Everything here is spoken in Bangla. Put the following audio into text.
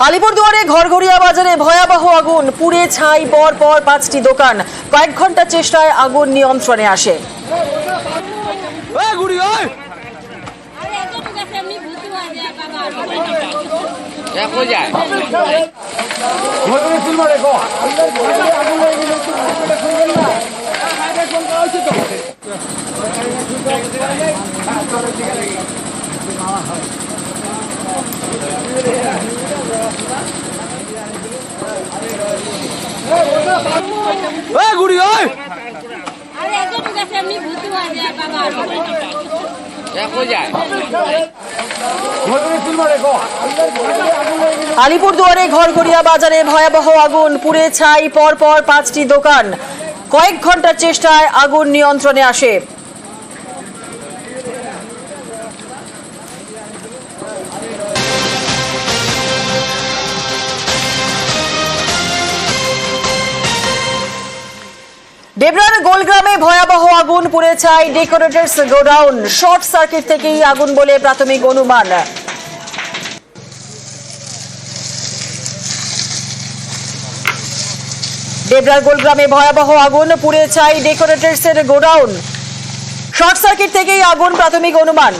আলিপুরদুয়ারে ঘরঘরিয়া বাজারে ভয়াবহ আগুন। পুড়ে ছাই পর পর পাঁচটি দোকান। কয়েক ঘণ্টা চেষ্টায় আগুন নিয়ন্ত্রণে আসে। আছে হয়ে আছে এমনি ভূতি হয়ে যায় বাবা। আলিপুরদুয়ারে ঘরঘরিয়া বাজারে ভয়াবহ আগুন পুড়ে ছাই পর পর পাঁচটি দোকান। কয়েক ঘণ্টার চেষ্টায় আগুন নিয়ন্ত্রণে আসে। ডেবরার গোলগ্রামে ভয়াবহ আগুন পুড়ে ছাই ডেকোরেটরস গোডাউন শর্ট সার্কিট থেকেই আগুন বলে প্রাথমিক অনুমান। ডেবরার গোলগ্রামে ভয়াবহ আগুন পুড়ে ছাই ডেকোরেটরস এর গোডাউন শর্ট সার্কিট থেকেই আগুন প্রাথমিক অনুমান।